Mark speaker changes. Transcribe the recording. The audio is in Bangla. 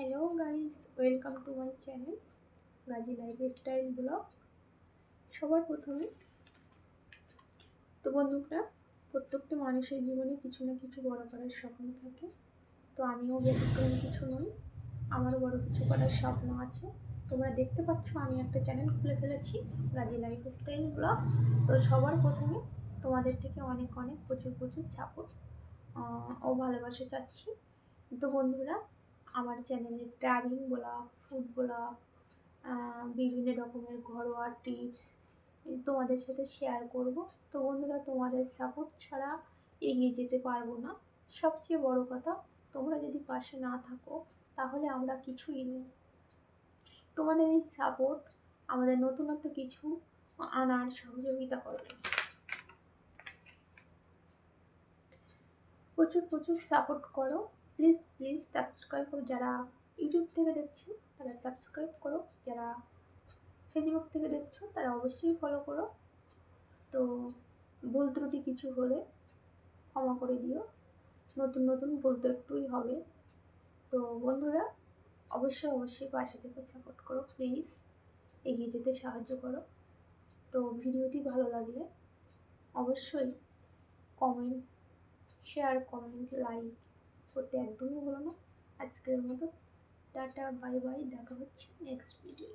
Speaker 1: Hello guys welcome to my channel Gazi lifestyle blog সবার প্রথমে, তো বন্ধুরা, প্রত্যেকটা মানুষের জীবনে কিছু না কিছু বড় করার স্বপ্ন থাকে। তো আমিও ব্যতিক্রম কিছু নই, আমারও বড় কিছু করার স্বপ্ন আছে। তোমরা দেখতে পাচ্ছ, আমি একটা চ্যানেল খুলে ফেলেছি গাজী লাইফ স্টাইল ব্লগ তো সবার প্রথমে, তোমাদের থেকে অনেক অনেক প্রচুর প্রচুর সাপোর্ট ও ভালোবাসা চাচ্ছি। তো বন্ধুরা আমার চ্যানেলে ট্রাভেলিং ব্লগ ফুড ব্লগ বিভিন্ন রকমের ঘরোয়া টিপস তোমাদের সাথে শেয়ার করব। তো বন্ধুরা, তোমাদের সাপোর্ট ছাড়া এগিয়ে যেতে পারব না। সবচেয়ে বড় কথা, তোমরা যদি পাশে না থাকো, তাহলে আমরা কিছুই নেই। তোমাদের এই সাপোর্ট আমাদের নতুনত্ব কিছু আনার সহযোগিতা করবে প্রচুর প্রচুর সাপোর্ট করো। প্লিজ প্লিজ সাবস্ক্রাইব করো। যারা ইউটিউব থেকে দেখছ, তারা সাবস্ক্রাইব করো। যারা ফেসবুক থেকে দেখছ, তারা অবশ্যই ফলো করো। তো ভুল ত্রুটি কিছু হলে ক্ষমা করে দিও। নতুন নতুন বলতে একটুই হবে। তো বন্ধুরা, অবশ্যই অবশ্যই পাশে থেকে সাপোর্ট করো প্লিজ এগিয়ে যেতে সাহায্য করো। তো ভিডিওটি ভালো লাগলে অবশ্যই কমেন্ট শেয়ার কমেন্ট লাইক করতে একদমই ভুলো না। আজকের মতো টাটা বাই বাই দেখা হচ্ছে নেক্সট ভিডিও